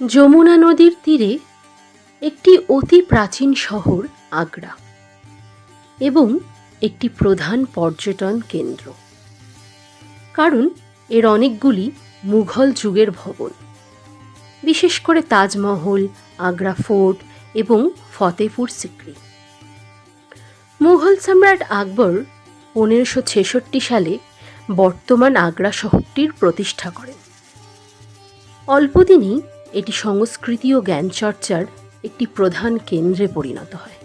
যমুনা নদীর তীরে একটি অতি প্রাচীন শহর আগ্রা এবং একটি প্রধান পর্যটন কেন্দ্র। কারণ এর অনেকগুলি মুঘল যুগের ভবন। বিশেষ করে তাজমহল, আগ্রা ফোর্ট এবং ফতেপুর সিক্রি। মুঘল সম্রাট আকবর পনেরোশো ছেষট্টি সালে বর্তমান আগ্রা শহরটির প্রতিষ্ঠা করেন। অল্পদিনই এটি সংস্কৃতি ও জ্ঞানচর্চার একটি প্রধান কেন্দ্রে পরিণত হয়।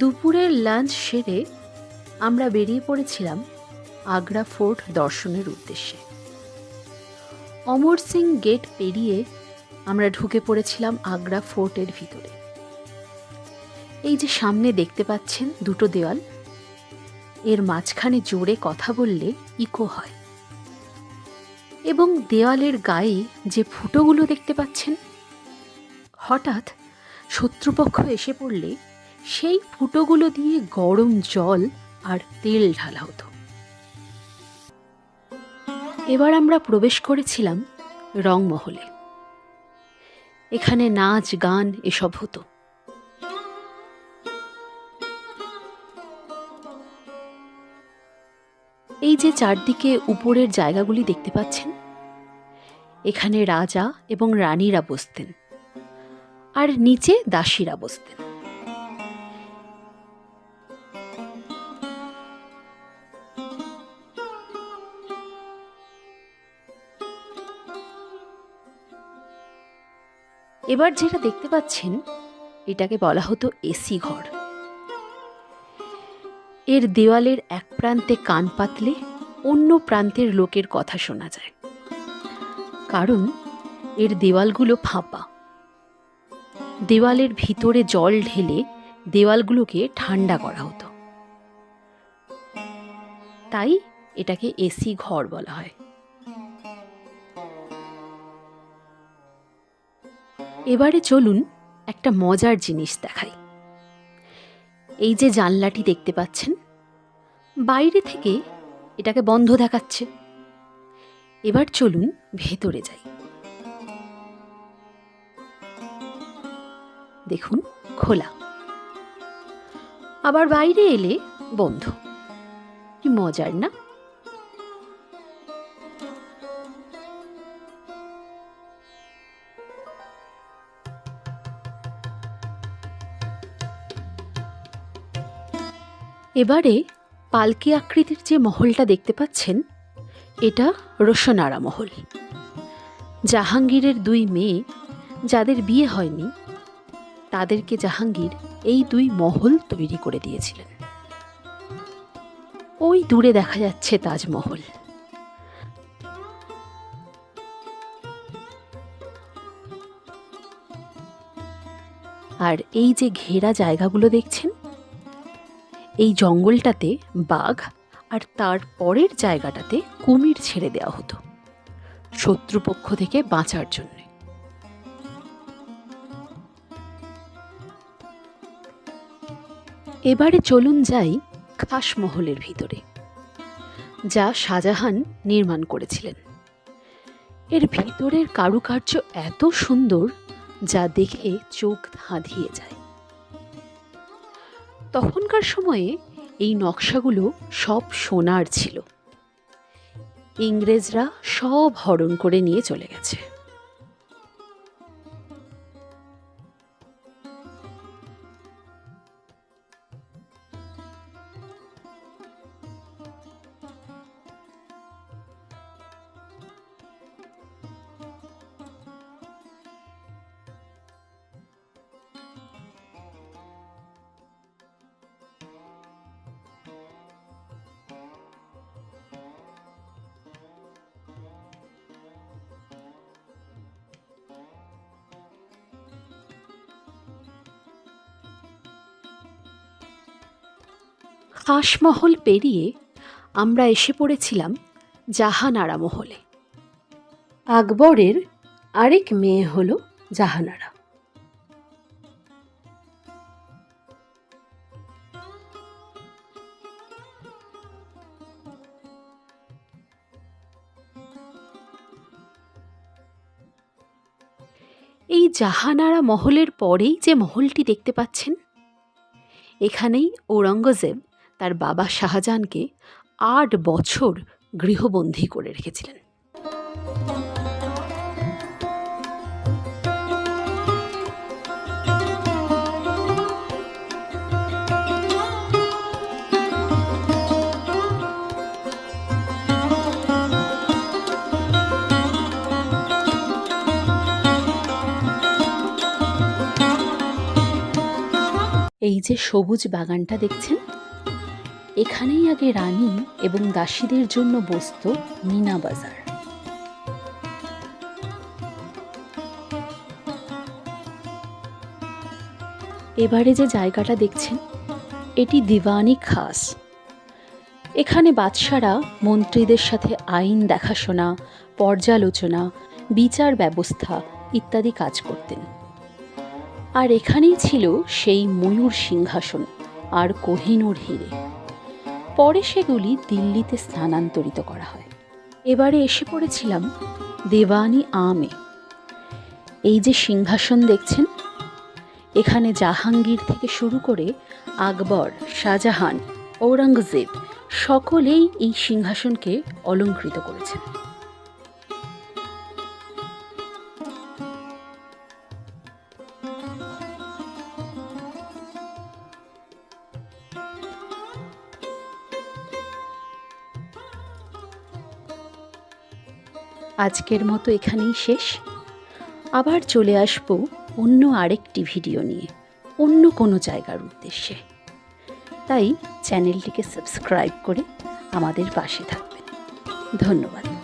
দুপুরের লাঞ্চ সেরে আমরা বেরিয়ে পড়েছিলাম আগ্রা ফোর্ট দর্শনের উদ্দেশ্যে। অমর সিং গেট পেরিয়ে আমরা ঢুকে পড়েছিলাম আগ্রা ফোর্টের ভিতরে। এই যে সামনে দেখতে পাচ্ছেন দুটো দেওয়াল এর মাঝখানে জোরে কথা বললে ইকো হয়। এবং দেওয়ালের গায়ে যে ফুটোগুলো দেখতে পাচ্ছেন, হঠাৎ শত্রুপক্ষ এসে পড়লে সেই ফুটোগুলো দিয়ে গরম জল আর তেল ঢালা হতো। এবার আমরা প্রবেশ করেছিলাম রংমহলে। এখানে নাচ, গান এসব হতো। এই যে চারদিকে উপরের জায়গাগুলি দেখতে পাচ্ছেন, এখানে রাজা এবং রানীরা বসতেন আর নিচে দাসীরা বসতেন। এবার যেটা দেখতে পাচ্ছেন, এটাকে বলা হতো এসি ঘর। এর দেওয়ালের এক প্রান্তে কান পাতলে অন্য প্রান্তের লোকের কথা শোনা যায়। কারণ এর দেওয়ালগুলো ফাঁপা। দেওয়ালের ভিতরে জল ঢেলে দেওয়ালগুলোকে ঠান্ডা করা হতো। তাই এটাকে এসি ঘর বলা হয়। এবারে চলুন একটা মজার জিনিস দেখাই। এই যে জানলাটি দেখতে পাচ্ছেন বাইরে থেকে এটাকে বন্ধ দেখাচ্ছে। এবার চলুন ভেতরে যাই। দেখুন, খোলা। আবার বাইরে এলে বন্ধ। কি মজার, না? এবারে পালকি আকৃতির যে মহলটা দেখতে পাচ্ছেন, এটা রোশনারা মহল। জাহাঙ্গীরের দুই মেয়ে যাদের বিয়ে হয়নি, তাদেরকে জাহাঙ্গীর এই দুই মহল তৈরি করে দিয়েছিলেন। ওই দূরে দেখা যাচ্ছে তাজমহল। আর এই যে ঘেরা জায়গাগুলো দেখছেন এই জঙ্গলটাতে বাঘ আর তার পরের জায়গাটাতে কুমির ছেড়ে দেওয়া হতো শত্রুপক্ষ থেকে বাঁচার জন্য। এবারে চলুন যাই খাসমহলের ভিতরে, যা শাহজাহান নির্মাণ করেছিলেন। এর ভিতরের কারুকার্য এত সুন্দর যা দেখে চোখ ধাঁধিয়ে যায়। তখনকার সময়ে এই নকশাগুলো সব সোনার ছিল। ইংরেজরা সব হরণ করে নিয়ে চলে গেছে। তাজমহল পেরিয়ে আমরা এসে পড়েছিলাম জাহানারা মহলে। আকবরের আরেক মেয়ে হল জাহানারা। এই জাহানারা মহলের পরেই যে মহলটি দেখতে পাচ্ছেন, এখানেই ঔরঙ্গজেব তার বাবা শাহজাহানকে আট বছর গৃহবন্দী করে রেখেছিলেন। এই যে সবুজ বাগানটা দেখছেন এখানেই আগে রানী এবং দাসীদের জন্য বসত মিনা বাজার। এবারে যে জায়গাটা দেখছেন, এটি দিওয়ানি খাস। এখানে বাদশারা মন্ত্রীদের সাথে আইন দেখাশোনা, পর্যালোচনা, বিচার ব্যবস্থা ইত্যাদি কাজ করতেন। আর এখানেই ছিল সেই ময়ূর সিংহাসন আর কোহিনুর হিরে। পরে সেগুলি দিল্লিতে স্থানান্তরিত করা হয়। এবারে এসে পড়েছিলাম দেওয়ানি আমে। এই যে সিংহাসন দেখছেন, এখানে জাহাঙ্গীর থেকে শুরু করে আকবর, শাহজাহান, ঔরঙ্গজেব সকলেই এই সিংহাসনকে অলঙ্কৃত করেছেন। আজকের মতো এখানেই শেষ। আবার চলে আসব অন্য আরেকটি ভিডিও নিয়ে, অন্য কোনো জায়গার উদ্দেশ্যে। তাই চ্যানেলটিকে সাবস্ক্রাইব করে আমাদের পাশে থাকবেন। ধন্যবাদ।